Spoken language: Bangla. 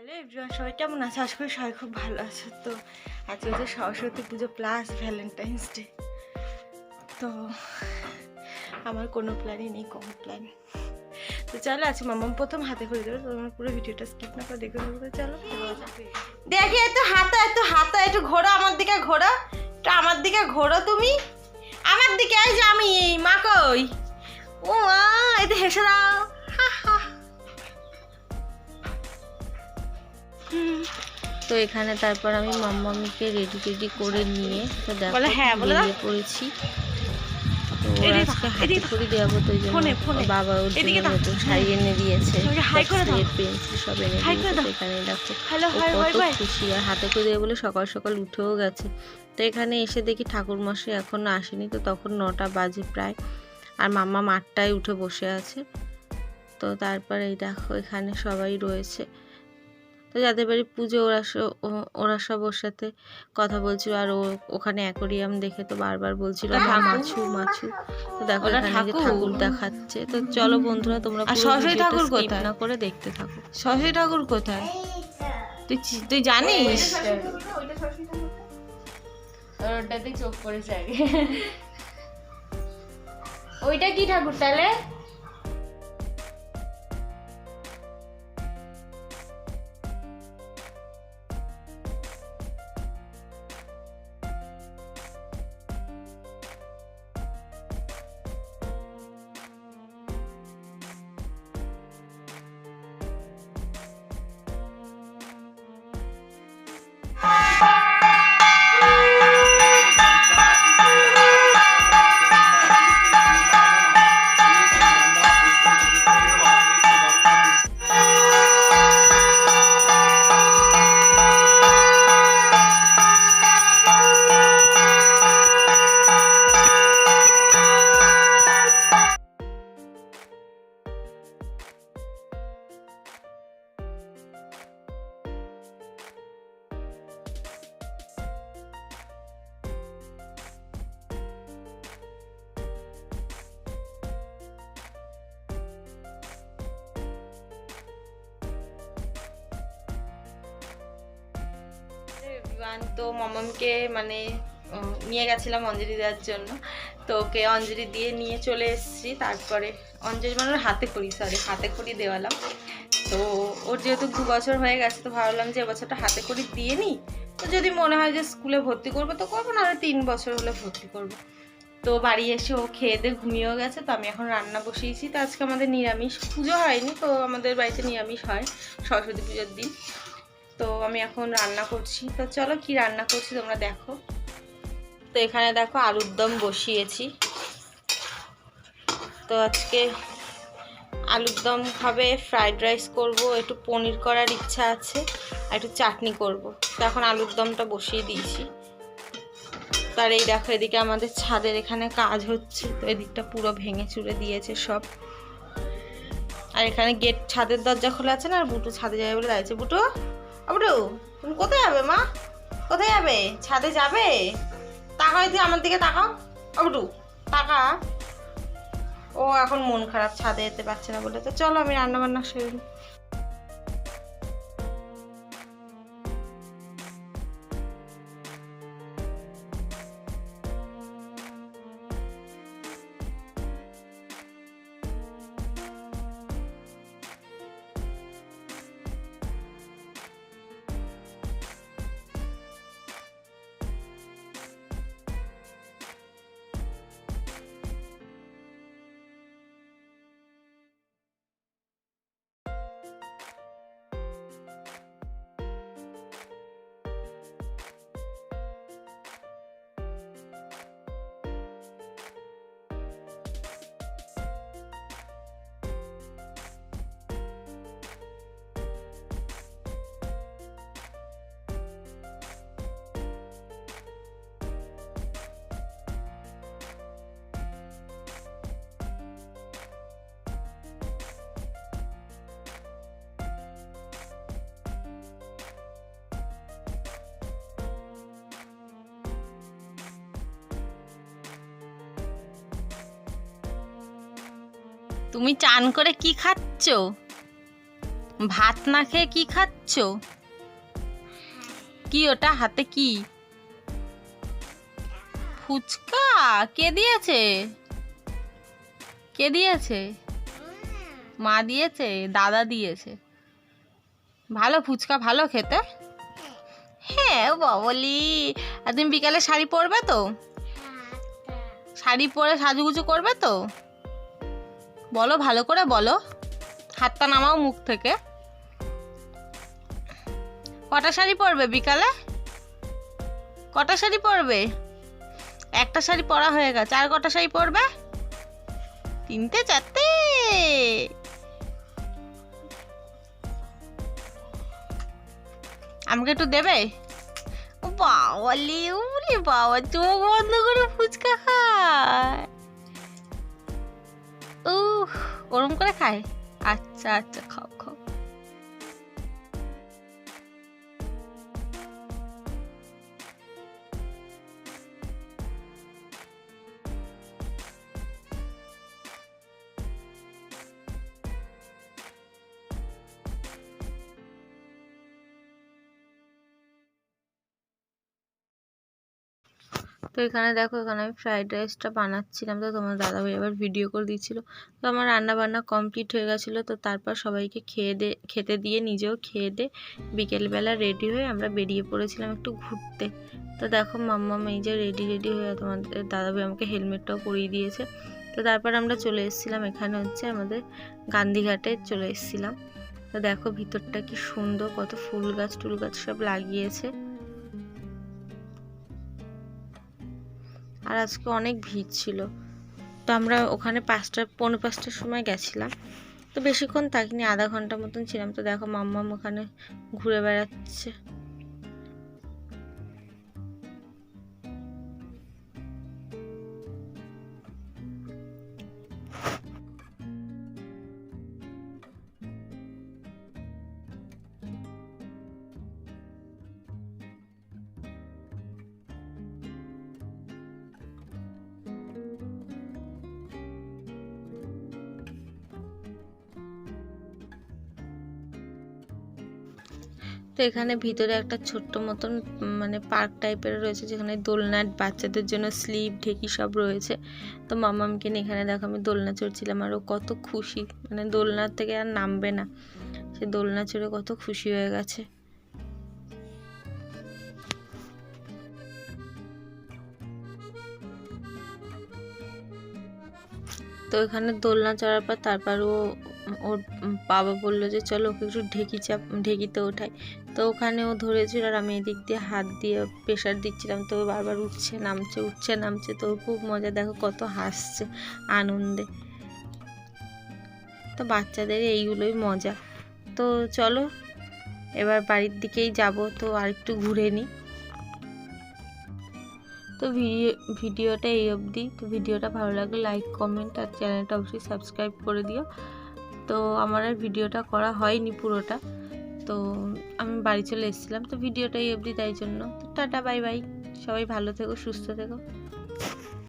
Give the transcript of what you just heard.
হ্যালো এভরিওয়ান সবাই কেমন আছে? আশা করি সবাই খুব ভালো আছে। তো আজকে হচ্ছে সরস্বতী পুজো প্লাস ভ্যালেন্টাইন্স ডে তো আমার কোনো প্ল্যানই নেই কম প্ল্যান তো চলো, আজকে মামাম প্রথম হাতে করে দেবে, তো তোমার পুরো ভিডিওটা স্কিপ না করে দেখে দেবো চলো। দেখি একটু হাতা একটু হাতা, একটু ঘোরো আমার দিকে, ঘোরো। একটু আমার দিকে ঘোরো তুমি। আমার দিকে, এই যে আমি মা কই? ও মা এতে হেসে দাও। তো এখানে তারপর আমি মাম্মামিকে রেডি টেডি করে নিয়ে তো দেখো বলো হ্যাঁ, বলো দাও। বেরিয়ে পড়েছি। তো আজকে হাতে করে দেওয়াবো তো ওই জন্য ফোনে, ফোনে। ওর বাবা ওর এদিকে জন্য নতুন শাড়ি এনে দিয়েছে। তোমাকে হাই করে দাও। পেন্সিল সব এনে দিয়েছে। এখানে দেখো কত খুশি। আর হাতে করে দেবে বলে সকাল সকাল উঠেও গেছে। তো এখানে এসে দেখি ঠাকুর মশাই এখনও আসেনি তো তখন নটা বাজে প্রায়। আর মাম্মা মাঠটায় উঠে বসে আছে। তো তারপর এই দেখো এখানে সবাই রয়েছে। তো যাদের বাড়ি পুজো ওরা সব ও- ওরা সব ওর সাথে কথা বলছিল। আর ও ওখানে অ্যাকোরিয়াম দেখে তো বারবার বলছিল মাছু মাছু। তো দেখো এখানে যে ঠাকুর? ঠাকুর দেখাচ্ছে। তো চলো বন্ধুরা তোমরা সরস্বতী ঠাকুর কোথায়? না করে দেখতে থাকো। সরস্বতী ঠাকুর কোথায়? তুই চি- তুই জানিস? ওটাতে চোখ পড়েছে আগে। ওইটা কি ঠাকুর তাহলে? Bye. এভরিওয়ান তো মামামকে মানে নিয়ে গেছিলাম অঞ্জলি দেওয়ার জন্য। তো ওকে অঞ্জলি দিয়ে নিয়ে চলে এসেছি। তারপরে অঞ্জলি মানে হাতে করি সরি হাতে করি দেওয়ালাম। তো ওর যেহেতু দু বছর হয়ে গেছে, তো ভাবলাম যে এবছরটা হাতে করি দিয়ে নিই। তো যদি মনে হয় যে স্কুলে ভর্তি করব, তো করব না তিন বছর হলে ভর্তি করব। তো বাড়ি এসে ও খেয়ে দিয়ে ঘুমিয়েও গেছে, তো আমি এখন রান্না বসিয়েছি। তো আজকে আমাদের নিরামিষ। পুজো হয়নি, তো আমাদের বাড়িতে নিরামিষ হয়, সরস্বতী পুজোর দিন। তো আমি এখন রান্না করছি। তো চলো কি রান্না করছি তোমরা দেখো। তো এখানে দেখো আলুর দম বসিয়েছি। তো আজকে আলুর দম হবে ফ্রাইড রাইস করব, একটু পনির করার ইচ্ছা আছে, আর একটু চাটনি করব। তো এখন আলুর দমটা বসিয়ে দিয়েছি। তার এই দেখো, এদিকে আমাদের ছাদের এখানে কাজ হচ্ছে, তো এদিকটা পুরো ভেঙে চুরে দিয়েছে সব। আর এখানে গেট ছাদের দরজা খোলা আছে না, আর বুটু ছাদে যাবে বলে দাঁড়িয়েছে। বুটু? আবুটু তুমি কোথায় যাবে মা? কোথায় যাবে? ছাদে যাবে? তাকাও তুই আমার দিকে তাকাও। আবরু তাকা। ও এখন মন খারাপ, ছাদে যেতে পারছে না বলে। তো চলো আমি রান্না বান্না সেরে তুমি চান করে কি খাচ্ছ? ভাত না খেয়ে কি খাচ্ছ? কি ওটা হাতে কি? ফুচকা? কে দিয়েছে? কে দিয়েছে? মা দিয়েছে, দাদা দিয়েছে। ভালো ফুচকা, ভালো খেতে? হ্যাঁ বলি আর তুমি বিকালে শাড়ি পরবে তো? শাড়ি পরে সাজুগুজু করবে তো? বলো, ভালো করে বলো। হাতটা নামাও মুখ থেকে। কটা শাড়ি পরবে বিকালে? কটা শাড়ি পরবে? একটা শাড়ি পরা হয়ে গেছে। আর কটা শাড়ি পরবে? তিনটে, চারটে। আমাকে একটু দেবে? বাবালি উলি বাবা, চোখ বন্ধ করে ফুচকা খায়। ওরম করে খায়? আচ্ছা আচ্ছা খাও খাও। তো এখানে দেখো, এখানে আমি ফ্রাইড রাইসটা বানাচ্ছিলাম। তো তোমার দাদাভাই আবার ভিডিও করে দিচ্ছিল। তো আমার রান্না বান্না কমপ্লিট হয়ে গেছিল। তো তারপর সবাইকে খেয়ে দে, খেতে দিয়ে নিজেও খেয়ে দে বিকেলবেলা রেডি হয়ে আমরা বেরিয়ে পড়েছিলাম একটু ঘুরতে। তো দেখো মাম্মা এই যে রেডি রেডি হয়ে তোমাদের দাদাভাই আমাকে হেলমেটটাও পরিয়ে দিয়েছে। তো তারপর আমরা চলে এসেছিলাম এখানে হচ্ছে আমাদের গান্ধীঘাটে চলে এসেছিলাম। তো দেখো ভিতরটা কি সুন্দর, কত ফুল গাছ টুল গাছ সব লাগিয়েছে। আর আজকে অনেক ভিড় ছিল। তো আমরা ওখানে পাঁচটা, পৌনে পাঁচটার সময় গেছিলাম। তো বেশিক্ষণ থাকিনি, আধা ঘণ্টা মতন ছিলাম। তো দেখো মাম্মাম ওখানে ঘুরে বেড়াচ্ছে। তো এখানে ভিতরে একটা ছোট্ট মতন মানে পার্ক টাইপের রয়েছে, যেখানে দোলনা বাচ্চাদের জন্য স্লিপ, ঢেকি সব রয়েছে। তো মামামকে নিয়ে এখানে দেখো আমি দোলনা চড়ছিলাম আর ও কত খুশি। মানে দোলনার থেকে আর নামবে না। সে দোলনা চড়ে কত খুশি হয়ে গেছে। তো এখানে দোলনা চড়ার পর তারপর ও, ওর বাবা বলল যে, চলো ওকে একটু ঢেকি চাপ, ঢেকিতে ওঠাই। তো ওখানে ও ধরেছিল আর আমি এদিক দিয়ে হাত দিয়ে প্রেশার দিচ্ছিলাম, তো বারবার উঠছে, নামছে উঠছে, নামছে, তো খুব মজা, দেখো কত হাসছে আনন্দে। তো বাচ্চাদের এইগুলোই মজা। তো চলো, এবার বাড়ির দিকেই যাব, তো আর একটু ঘুরে নিই তো ভিডিও, ভিডিওটা এই অবধি। তো ভিডিওটা ভালো লাগলে লাইক কমেন্ট আর চ্যানেলটা অবশ্যই সাবস্ক্রাইব করে দিও। তো আমার আর ভিডিওটা করা হয়নি পুরোটা। তো আমি বাড়ি চলে এসেছিলাম, তো ভিডিওটাই অবধি, তাই জন্য। তো টাটা, বাই বাই। সবাই ভালো থেকো, সুস্থ থেকো।